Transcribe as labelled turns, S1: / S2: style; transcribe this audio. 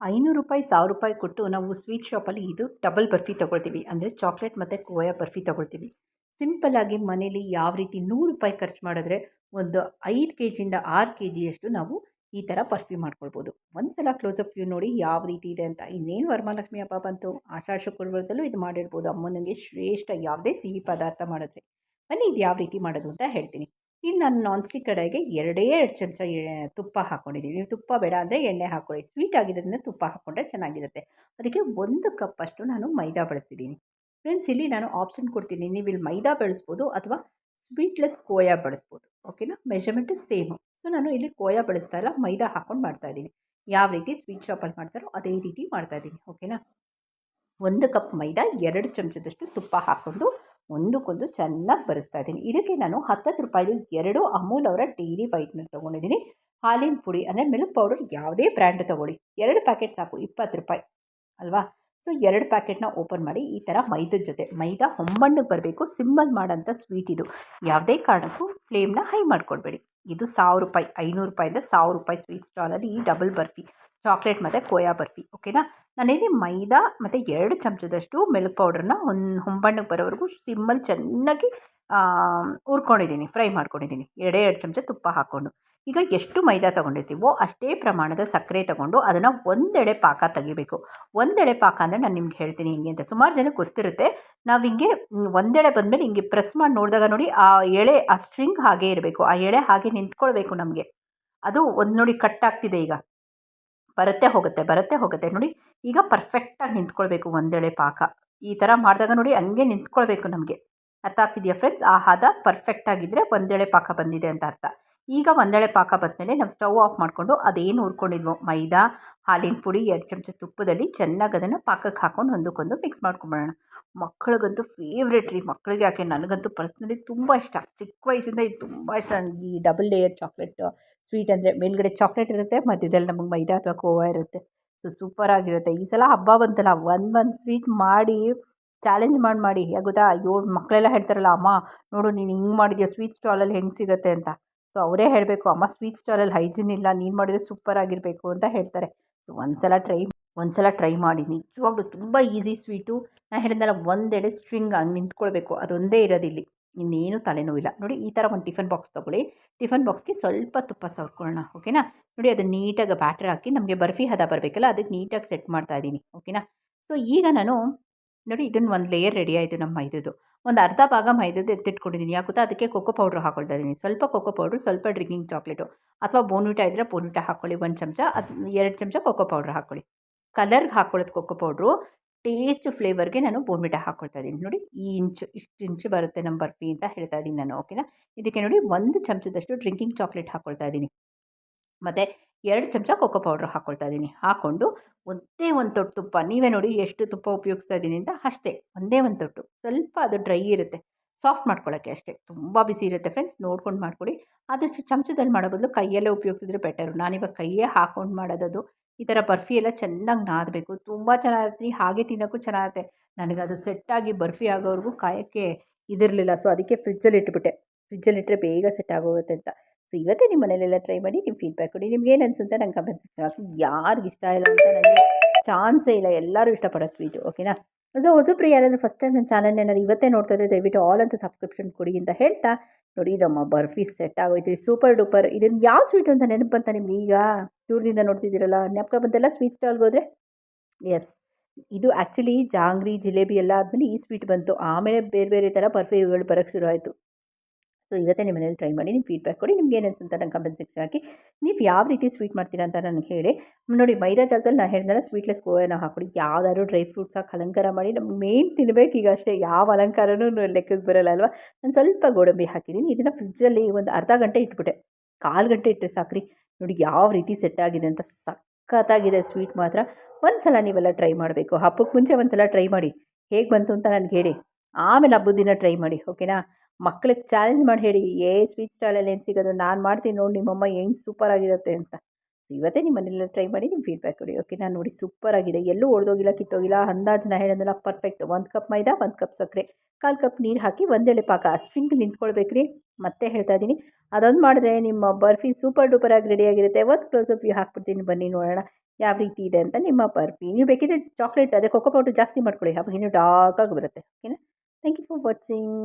S1: ಐನೂರು ರೂಪಾಯಿ, ಸಾವಿರ ರೂಪಾಯಿ ಕೊಟ್ಟು ನಾವು ಸ್ವೀಟ್ ಶಾಪಲ್ಲಿ ಇದು ಡಬಲ್ ಬರ್ಫಿ ತೊಗೊಳ್ತೀವಿ. ಅಂದರೆ ಚಾಕ್ಲೇಟ್ ಮತ್ತು ಕೋಯಾ ಬರ್ಫಿ ತೊಗೊಳ್ತೀವಿ. ಸಿಂಪಲ್ಲಾಗಿ ಮನೇಲಿ ಯಾವ ರೀತಿ ನೂರು ರೂಪಾಯಿ ಖರ್ಚು ಮಾಡಿದ್ರೆ ಒಂದು ಐದು ಕೆ ಜಿಯಿಂದ ಆರು ಕೆ ಜಿಯಷ್ಟು ನಾವು ಈ ಥರ ಬರ್ಫಿ ಮಾಡ್ಕೊಳ್ಬೋದು. ಒಂದು ಸಲ ಕ್ಲೋಸಪ್ ವ್ಯೂ ನೋಡಿ ಯಾವ ರೀತಿ ಇದೆ ಅಂತ. ಇನ್ನೇನು ವರಮಹಾಲಕ್ಷ್ಮಿ ಹಬ್ಬ ಬಂತು, ಆಷಾಢ, ಶುಕ್ರವಾರದಲ್ಲೂ ಇದು ಮಾಡಿರ್ಬೋದು. ಅಮ್ಮನಿಗೆ ಶ್ರೇಷ್ಠ ಯಾವುದೇ ಸಿಹಿ ಪದಾರ್ಥ ಮಾಡಿದ್ರೆ. ಬನ್ನಿ ಇದು ಯಾವ ರೀತಿ ಮಾಡೋದು ಅಂತ ಹೇಳ್ತೀನಿ. ಇಲ್ಲಿ ನಾನು ನಾನ್ ಸ್ಟಿಕ್ ಕಡೆಗೆ ಎರಡೇ ಎರಡು ಚಮಚ ತುಪ್ಪ ಹಾಕ್ಕೊಂಡಿದ್ದೀನಿ ತುಪ್ಪ ಬೇಡ ಅಂದರೆ ಎಣ್ಣೆ ಹಾಕ್ಕೊಳ್ಳಿ ಸ್ವೀಟ್ ಆಗಿರೋದ್ರಿಂದ ತುಪ್ಪ ಹಾಕ್ಕೊಂಡ್ರೆ ಚೆನ್ನಾಗಿರುತ್ತೆ. ಅದಕ್ಕೆ ಒಂದು ಕಪ್ಪಷ್ಟು ನಾನು ಮೈದಾ ಬಳಸ್ತಿದ್ದೀನಿ. ಫ್ರೆಂಡ್ಸ್ ಇಲ್ಲಿ ನಾನು ಆಪ್ಷನ್ ಕೊಡ್ತೀನಿ. ನೀವು ಇಲ್ಲಿ ಮೈದಾ ಬಳಸ್ಬೋದು ಅಥವಾ ಸ್ವೀಟ್ಲೆಸ್ ಕೋಯಾ ಬಳಸ್ಬೋದು. ಓಕೆನಾ ಮೆಷರ್ಮೆಂಟು ಸೇಮು ಸೊ ನಾನು ಇಲ್ಲಿ ಕೋಯಾ ಬಳಸ್ತಾ ಇಲ್ಲ. ಮೈದಾ ಹಾಕ್ಕೊಂಡು ಮಾಡ್ತಾಯಿದ್ದೀನಿ ಯಾವ ರೀತಿ ಸ್ವೀಟ್ ಶಾಪಲ್ಲಿ ಮಾಡ್ತಾರೋ ಅದೇ ರೀತಿ ಮಾಡ್ತಾ ಇದ್ದೀನಿ. ಓಕೆನಾ ಒಂದು ಕಪ್ ಮೈದಾ, ಎರಡು ಚಮಚದಷ್ಟು ತುಪ್ಪ ಹಾಕ್ಕೊಂಡು ಒಂದಕ್ಕೊಂದು ಚೆನ್ನಾಗಿ ಬರೆಸ್ತಾ ಇದ್ದೀನಿ. ಇದಕ್ಕೆ ನಾನು ಹತ್ತತ್ತು ರೂಪಾಯಿದು ಎರಡು ಅಮೂಲ್ ಅವರ ಡೈಲಿ ವೈಟ್ನರ್ ತೊಗೊಂಡಿದ್ದೀನಿ. ಹಾಲಿನ ಪುಡಿ ಅಂದರೆ ಮಿಲ್ಕ್ ಪೌಡರ್ ಯಾವುದೇ ಬ್ರ್ಯಾಂಡ್ ತೊಗೊಳ್ಳಿ. ಎರಡು ಪ್ಯಾಕೆಟ್ ಸಾಕು, ಇಪ್ಪತ್ತು ರೂಪಾಯಿ ಅಲ್ವಾ? ಸೊ, ಎರಡು ಪ್ಯಾಕೆಟ್ನ ಓಪನ್ ಮಾಡಿ, ಈ ಥರ ಮೈದದ ಜೊತೆ, ಮೈದಾ ಹೊಂಬಣ್ಣಗೆ ಬರಬೇಕು ಸಿಮ್ಮಲ್ಲಿ ಮಾಡೋಂಥ ಸ್ವೀಟ್ ಇದು. ಯಾವುದೇ ಕಾರಣಕ್ಕೂ ಫ್ಲೇಮ್ನ ಹೈ ಮಾಡ್ಕೊಳ್ಬೇಡಿ ಇದು ಸಾವಿರ ರೂಪಾಯಿ, ಐನೂರು ರೂಪಾಯಿಂದ ಸಾವಿರ ರೂಪಾಯಿ ಸ್ವೀಟ್ ಸ್ಟಾಲಲ್ಲಿ ಈ ಡಬಲ್ ಬರ್ಫಿ. ಚಾಕ್ಲೇಟ್ ಮತ್ತು ಕೋಯಾ ಬರ್ಫಿ ಓಕೆನಾ ನಾನಿಲ್ಲಿ ಮೈದಾ ಮತ್ತು ಎರಡು ಚಮಚದಷ್ಟು ಮಿಲ್ಕ್ ಪೌಡ್ರನ್ನ ಒಂದು ಹೊಂಬಣ್ಣಗೆ ಬರೋವರೆಗೂ ಸಿಮ್ಮಲ್ಲಿ ಚೆನ್ನಾಗಿ ಹುರ್ಕೊಂಡಿದ್ದೀನಿ ಫ್ರೈ ಮಾಡ್ಕೊಂಡಿದ್ದೀನಿ ಎರಡೇ ಎರಡು ಚಮಚ ತುಪ್ಪ ಹಾಕ್ಕೊಂಡು. ಈಗ ಎಷ್ಟು ಮೈದಾ ತೊಗೊಂಡಿರ್ತೀವೋ ಅಷ್ಟೇ ಪ್ರಮಾಣದ ಸಕ್ಕರೆ ತೊಗೊಂಡು ಅದನ್ನು ಒಂದೆಡೆ ಪಾಕ ತೆಗಿಬೇಕು. ಒಂದೆಡೆ ಪಾಕ ಅಂದರೆ ನಾನು ನಿಮ್ಗೆ ಹೇಳ್ತೀನಿ ಹಿಂಗೆ ಅಂತ. ಸುಮಾರು ಜನಕ್ಕೆ ಗೊತ್ತಿರುತ್ತೆ, ನಾವು ಹಿಂಗೆ ಒಂದೆಡೆ ಬಂದಮೇಲೆ ಹಿಂಗೆ ಪ್ರೆಸ್ ಮಾಡಿ ನೋಡಿದಾಗ ನೋಡಿ ಆ ಎಳೆ, ಆ ಸ್ಟ್ರಿಂಗ್ ಹಾಗೆ ಇರಬೇಕು. ಆ ಎಳೆ ಹಾಗೆ ನಿಂತ್ಕೊಳ್ಬೇಕು ನಮಗೆ. ಅದು ಒಂದು ನೋಡಿ ಕಟ್ ಆಗ್ತಿದೆ ಈಗ. ಬರುತ್ತೆ ಹೋಗುತ್ತೆ ಬರುತ್ತೆ ಹೋಗುತ್ತೆ. ನೋಡಿ, ಈಗ ಪರ್ಫೆಕ್ಟಾಗಿ ನಿಂತ್ಕೊಳ್ಬೇಕು ಒಂದೆಳೆ ಪಾಕ. ಈ ಥರ ಮಾಡಿದಾಗ ನೋಡಿ, ಹಂಗೆ ನಿಂತ್ಕೊಳ್ಬೇಕು ನಮಗೆ. ಅರ್ಥ ಆಗ್ತಿದೆಯಾ ಫ್ರೆಂಡ್ಸ್ ಆ ಹದ ಪರ್ಫೆಕ್ಟಾಗಿದ್ದರೆ ಒಂದೆಳೆ ಪಾಕ ಬಂದಿದೆ ಅಂತ ಅರ್ಥ. ಈಗ ಒಂದೆಳೆ ಪಾಕ ಬಂದಮೇಲೆ ನಾವು ಸ್ಟವ್ ಆಫ್ ಮಾಡಿಕೊಂಡು ಅದೇನು ಹುರ್ಕೊಂಡಿದ್ವೋ, ಮೈದಾ, ಹಾಲಿನ ಪುಡಿ ಎರಡು ಚಮಚ ತುಪ್ಪದಲ್ಲಿ ಚೆನ್ನಾಗಿ ಅದನ್ನು ಪಾಕಕ್ಕೆ ಹಾಕ್ಕೊಂಡು ಒಂದಕ್ಕೊಂದು ಮಿಕ್ಸ್ ಮಾಡ್ಕೊಂಬಿಡೋಣ ಮಕ್ಕಳಿಗಂತೂ ಫೇವ್ರೇಟ್ ರೀ ಮಕ್ಕಳಿಗೆ ಯಾಕೆ ನನಗಂತೂ ಪರ್ಸ್ನಲಿ ತುಂಬ ಇಷ್ಟ. ಚಿಕ್ಕ ವಯಸ್ಸಿಂದ ಇದು ತುಂಬ ಇಷ್ಟ ಈ ಡಬಲ್ ಲೇಯರ್ ಚಾಕ್ಲೇಟ್ ಸ್ವೀಟ್ ಅಂದರೆ ಮೇಲ್ಗಡೆ ಚಾಕ್ಲೇಟ್ ಇರುತ್ತೆ, ಮಧ್ಯದಲ್ಲಿ ನಮಗೆ ಮೈದಾ ಅಥವಾ ಕೋವಾ ಇರುತ್ತೆ. ಸೊ ಸೂಪರಾಗಿರುತ್ತೆ ಈ ಸಲ ಹಬ್ಬ ಬಂತಲ್ಲ, ಒಂದು ಒಂದು ಸ್ವೀಟ್ ಮಾಡಿ ಚಾಲೆಂಜ್ ಮಾಡಿ ಮಾಡಿ. ಗೊತ್ತಾ? ಅಯ್ಯೋ ಮಕ್ಕಳೆಲ್ಲ ಹೇಳ್ತಾರಲ್ಲ, ಅಮ್ಮ, ನೋಡು ನೀನು ಹಿಂಗೆ ಮಾಡಿದ್ಯಾ? ಸ್ವೀಟ್ ಸ್ಟಾಲಲ್ಲಿ ಹೆಂಗೆ ಸಿಗುತ್ತೆ? ಅಂತ. ಸೊ, ಅವರೇ ಹೇಳಬೇಕು, ಅಮ್ಮ ಸ್ವೀಟ್ ಸ್ಟಾಲಲ್ಲಿ ಹೈಜಿನ್ ಇಲ್ಲ, ನೀನು ಮಾಡಿದ್ರೆ ಸೂಪರಾಗಿರಬೇಕು ಅಂತ ಹೇಳ್ತಾರೆ. ಸೊ ಒಂದು ಸಲ ಟ್ರೈ ಒಂದು ಸಲ ಟ್ರೈ ಮಾಡಿ. ನಿಜವಾಗ್ಲೂ ತುಂಬ ಈಸಿ ಸ್ವೀಟು ನಾನು ಹೇಳಿದ್ನಲ್ಲ, ಒಂದೆಡೆ ಸ್ಟ್ರಿಂಗ್ ಹಂಗೆ ನಿಂತ್ಕೊಳ್ಬೇಕು. ಅದೊಂದೇ ಇರೋದಿಲ್ಲಿ ಇನ್ನೇನು ತಲೆನೋವಿಲ್ಲ. ನೋಡಿ, ಈ ಥರ ಒಂದು ಟಿಫನ್ ಬಾಕ್ಸ್ ತೊಗೊಳ್ಳಿ. ಟಿಫನ್ ಬಾಕ್ಸ್ಗೆ ಸ್ವಲ್ಪ ತುಪ್ಪ ಸವರ್ಕೊಳ್ಳೋಣ ಓಕೆನಾ? ನೋಡಿ, ಅದನ್ನು ನೀಟಾಗಿ ಬ್ಯಾಟರ್ ಹಾಕಿ ನಮಗೆ ಬರ್ಫಿ ಹದ ಬರಬೇಕಲ್ಲ, ಅದಕ್ಕೆ ನೀಟಾಗಿ ಸೆಟ್ ಮಾಡ್ತಾ ಇದ್ದೀನಿ, ಓಕೆನಾ? ಸೊ ಈಗ ನಾನು ನೋಡಿ ಇದನ್ನು ಒಂದು ಲೇಯರ್ ರೆಡಿ ಆಯಿತು ನಮ್ಮ ಮೈದದ್ದು ಒಂದು ಅರ್ಧ ಭಾಗ ಮೈದದ್ದು ಎತ್ತಿಟ್ಕೊಂಡಿದ್ದೀನಿ ಯಾಕೆ ಅದಕ್ಕೆ ಕೊಕ್ಕೋ ಪೌಡ್ರ್ ಹಾಕೊಳ್ತಾ ಇದ್ದೀನಿ ಸ್ವಲ್ಪ ಕೊಕ್ಕೋ ಪೌಡ್ರು ಸ್ವಲ್ಪ ಡ್ರಿಂಕಿಂಗ್ ಚಾಕ್ಲೇಟು ಅಥವಾ ಬೋನ್ವಿಟ ಇದ್ದರೆ ಬೋನ್ವಿಟ ಹಾಕ್ಕೊಳ್ಳಿ ಒಂದು ಚಮಚ, ಅದು ಎರಡು ಚಮಚ ಕೊಕ್ಕೋ ಪೌಡ್ರ್ ಹಾಕ್ಕೊಳ್ಳಿ ಕಲರ್ಗೆ ಹಾಕ್ಕೊಳ್ಳೋದು ಕೊಕ್ಕೋ ಪೌಡ್ರು ಟೇಸ್ಟ್ ಫ್ಲೇವರ್ಗೆ ನಾನು ಬೋನ್ವಿಟ ಹಾಕ್ಕೊಳ್ತಾ ಇದ್ದೀನಿ ನೋಡಿ, ಈ ಇಂಚು, ಇಷ್ಟು ಇಂಚು ಬರುತ್ತೆ ನಮ್ಮ ಬರ್ಫಿ ಅಂತ ಹೇಳ್ತಾ ಇದ್ದೀನಿ ನಾನು ಓಕೆನಾ ಇದಕ್ಕೆ ನೋಡಿ, ಒಂದು ಚಮಚದಷ್ಟು ಡ್ರಿಂಕಿಂಗ್ ಚಾಕ್ಲೇಟ್ ಹಾಕ್ಕೊಳ್ತಾ ಇದ್ದೀನಿ ಮತ್ತು ಎರಡು ಚಮಚ ಕೋಕೋ ಪೌಡ್ರ್ ಹಾಕ್ಕೊಳ್ತಾ ಇದ್ದೀನಿ. ಹಾಕ್ಕೊಂಡು ಒಂದೇ ಒಂದು ತೊಟ್ಟು ತುಪ್ಪ, ನೀವೇ ನೋಡಿ ಎಷ್ಟು ತುಪ್ಪ ಉಪಯೋಗಿಸ್ತಾ ಇದ್ದೀನಿ ಅಂತ ಅಷ್ಟೇ, ಒಂದೇ ಒಂದು ತೊಟ್ಟು. ಸ್ವಲ್ಪ ಅದು ಡ್ರೈ ಇರುತ್ತೆ. ಸಾಫ್ಟ್ ಮಾಡ್ಕೊಳ್ಳೋಕ್ಕೆ ಅಷ್ಟೇ. ತುಂಬ ಬಿಸಿ ಇರುತ್ತೆ ಫ್ರೆಂಡ್ಸ್ ನೋಡ್ಕೊಂಡು ಮಾಡ್ಕೊಡಿ. ಆದಷ್ಟು ಚಮಚದಲ್ಲಿ ಮಾಡೋ ಬದಲು ಕೈಯಲ್ಲೇ ಉಪಯೋಗಿಸಿದ್ರೆ ಬೆಟರು ನಾನಿವಾಗ ಕೈಯೇ ಹಾಕ್ಕೊಂಡು ಮಾಡೋದದು ಈ ಥರ ಬರ್ಫಿ ಎಲ್ಲ ಚೆನ್ನಾಗಿ ನಾದಬೇಕು. ತುಂಬ ಚೆನ್ನಾಗಿರುತ್ತೆ. ಹಾಗೆ ತಿನ್ನೋಕ್ಕೂ ಚೆನ್ನಾಗಿರುತ್ತೆ. ನನಗದು ಸೆಟ್ಟಾಗಿ ಬರ್ಫಿ ಆಗೋವರೆಗೂ ಕಾಯೋಕ್ಕೆ ಇದಿರಲಿಲ್ಲ. ಸೊ ಅದಕ್ಕೆ ಫ್ರಿಜ್ಜಲ್ಲಿ ಇಟ್ಬಿಟ್ಟೆ. ಫ್ರಿಜ್ಜಲ್ಲಿ ಇಟ್ಟರೆ ಬೇಗ ಸೆಟ್ ಆಗೋಗುತ್ತೆ ಅಂತ. ಸೊ ಇವತ್ತೇ ನಿಮ್ಮ ಮನೇಲೆಲ್ಲ ಟ್ರೈ ಮಾಡಿ ನಿಮ್ಮ ಫೀಡ್ಬ್ಯಾಕ್ ಕೊಡಿ. ನಿಮ್ಗೆ ಏನು ಅನಿಸುತ್ತೆ? ನಂಗೆ ಕಮೆಂಟ್ ಸೆಕ್ಷನ್ ಯಾರಿಗೆ ಇಷ್ಟ ಇಲ್ಲ ಅಂತ ನನಗೆ ಚಾನ್ಸೇ ಇಲ್ಲ. ಎಲ್ಲರೂ ಇಷ್ಟಪಡೋ ಸ್ವೀಟು ಓಕೆನಾ ಸೊ ಹೊಸಬ್ರು ಯಾರಾದರೂ ಫಸ್ಟ್ ಟೈಮ್ ನನ್ನ ಚಾನಲ್ ಏನಾದ್ರು ಇವತ್ತೇ ನೋಡ್ತಾ ಇದ್ರೆ ದಯವಿಟ್ಟು ಆಲ್ ಅಂತ ಸಬ್ಸ್ಕ್ರಿಪ್ಷನ್ ಕೊಡಿ ಅಂತ ಹೇಳ್ತಾ. ನೋಡಿ, ಇದಮ್ಮ ಬರ್ಫಿ ಸೆಟ್ ಆಗೋಯ್ತು. ಸೂಪರ್ ಡೂಪರ್ ಇದನ್ನು ಯಾವ ಸ್ವೀಟ್ ಅಂತ ನೆನಪು ಬಂತ ನಿಮ್ಗೆ ಈಗ? ದೂರದಿಂದ ನೋಡ್ತಿದ್ದೀರಲ್ಲ ನೆನಪು ಬಂತೆಲ್ಲ ಸ್ವೀಟ್ ಸ್ಟಾಲ್ಗೆ ಹೋದರೆ? ಎಸ್ ಇದು ಆ್ಯಕ್ಚುಲಿ ಜಾಂಗ್ರಿ, ಜಿಲೇಬಿ ಎಲ್ಲ ಆದಮೇಲೆ ಈ ಸ್ವೀಟ್ ಬಂತು. ಆಮೇಲೆ ಬೇರೆ ಬೇರೆ ಥರ ಬರ್ಫಿಗಳು ಬರೋಕ್ಕೆ ಶುರು ಆಯಿತು. ಸೊ ಇವತ್ತೇ ನಿಮ್ಮ ಮನೇಲಿ ಟ್ರೈ ಮಾಡಿ ನಿಮ್ಮ ಫೀಡ್ಬ್ಯಾಕ್ ಕೊಡಿ, ನಿಮ್ಗೆ ಏನು ಅನ್ಸುತ್ತೆ ನಂಗೆ ಕಮೆಂಟ್ ಸೆಕ್ಷನ್ ಹಾಕಿ. ನೀವು ಯಾವ ರೀತಿ ಸ್ವೀಟ್ ಮಾಡ್ತೀರಾ ಅಂತ ನನಗೆ ಹೇಳಿ. ನೋಡಿ, ಮೈದಾ ಜಾಗದಲ್ಲಿ ನಾನು ಹೇಳಿದ್ರೆ ಸ್ವೀಟ್ಲೆಸ್ ಗೋವೆನ ಹಾಕೊಡಿ. ಯಾವ್ದಾದ್ರು ಡ್ರೈ ಫ್ರೂಟ್ಸ್ ಹಾಕಿ ಅಲಂಕಾರ ಮಾಡಿ ನಮ್ಗೆ ಮೇನ್ ತಿನ್ನಬೇಕು ಈಗ ಅಷ್ಟೇ. ಯಾವ ಅಲಂಕಾರನೂ ಲೆಕ್ಕಕ್ಕೆ ಬರಲ್ಲ ಅಲ್ವಾ? ನಾನು ಸ್ವಲ್ಪ ಗೋಡಂಬಿ ಹಾಕಿದ್ದೀನಿ ಇದನ್ನು ಫ್ರಿಜ್ಜಲ್ಲಿ ಒಂದು ಅರ್ಧ ಗಂಟೆ ಇಟ್ಬಿಟ್ಟೆ. ಕಾಲು ಗಂಟೆ ಇಟ್ಟರೆ ಸಾಕ್ರಿ. ನೋಡಿ, ಯಾವ ರೀತಿ ಸೆಟ್ ಆಗಿದೆ ಅಂತ ಸಖತ್ತಾಗಿದೆ ಸ್ವೀಟ್ ಮಾತ್ರ. ಒಂದು ಸಲ ನೀವೆಲ್ಲ ಟ್ರೈ ಮಾಡಬೇಕು. ಹಬ್ಬಕ್ಕೆ ಮುಂಚೆ ಒಂದು ಸಲ ಟ್ರೈ ಮಾಡಿ. ಹೇಗೆ ಬಂತು ಅಂತ ನನಗೆ ಹೇಳಿ. ಆಮೇಲೆ ಹಬ್ಬದ ದಿನ ಟ್ರೈ ಮಾಡಿ ಓಕೆನಾ ಮಕ್ಳಿಗೆ ಚಾಲೆಂಜ್ ಮಾಡಿ ಹೇಳಿ, ಏ ಸ್ವೀಟ್ ಸ್ಟಾಲಲ್ಲಿ ಏನು ಸಿಗೋದು? ನಾನು ಮಾಡ್ತೀನಿ ನೋಡಿ, ನಿಮ್ಮಮ್ಮ ಏನು ಸೂಪರ್ ಆಗಿರುತ್ತೆ ಅಂತ. ಇವತ್ತೇ ನಿಮ್ಮ ಮನೆಯಲ್ಲ ಟ್ರೈ ಮಾಡಿ ನಿಮ್ಮ ಫೀಡ್ಬ್ಯಾಕ್ ಕೊಡಿ. ಓಕೆ ನಾನು ನೋಡಿ ಸೂಪರ್ ಆಗಿದೆ. ಎಲ್ಲೂ ಒಡೆದೋಗಿಲ್ಲ, ಕಿತ್ತೋಗಿಲ್ಲ, ಅಂದಾಜು ನಾ ಹೇಳೋದಲ್ಲ ಪರ್ಫೆಕ್ಟ್ ಒಂದು ಕಪ್ ಮೈದಾ, ಒಂದು ಕಪ್ ಸಕ್ಕರೆ. ಕಾಲು ಕಪ್ ನೀರು ಹಾಕಿ ಒಂದೆಳೆ ಪಾಕ. ಸ್ಟ್ರಿಂಗ್ ನಿಂತ್ಕೊಳ್ಬೇಕು ರೀ. ಮತ್ತೆ ಹೇಳ್ತಾ ಇದ್ದೀನಿ. ಅದೊಂದು ಮಾಡಿದ್ರೆ ನಿಮ್ಮ ಬರ್ಫಿ ಸೂಪರ್ ಡೂಪರ್ ಆಗಿ ರೆಡಿಯಾಗಿರುತ್ತೆ ಒಂದು ಕ್ಲೋಸಪ್ ವ್ಯೂ ಹಾಕ್ಬಿಡ್ತೀನಿ. ಬನ್ನಿ ನೋಡೋಣ ಯಾವ ರೀತಿ ಇದೆ ಅಂತ ನಿಮ್ಮ ಬರ್ಫಿ. ನೀವು ಬೇಕಿದ್ರೆ ಚಾಕ್ಲೇಟ್ ಅದೇ ಕೊಕ್ಕೋ ಪೌಡ್ರ್ ಜಾಸ್ತಿ ಮಾಡ್ಕೊಳ್ಳಿ. ಅವಾಗ ಇನ್ನೂ ಡಾರ್ಕಾಗಿ ಬರುತ್ತೆ. ಓಕೆನಾ ಥ್ಯಾಂಕ್ ಯು ಫಾರ್ ವಾಚಿಂಗ್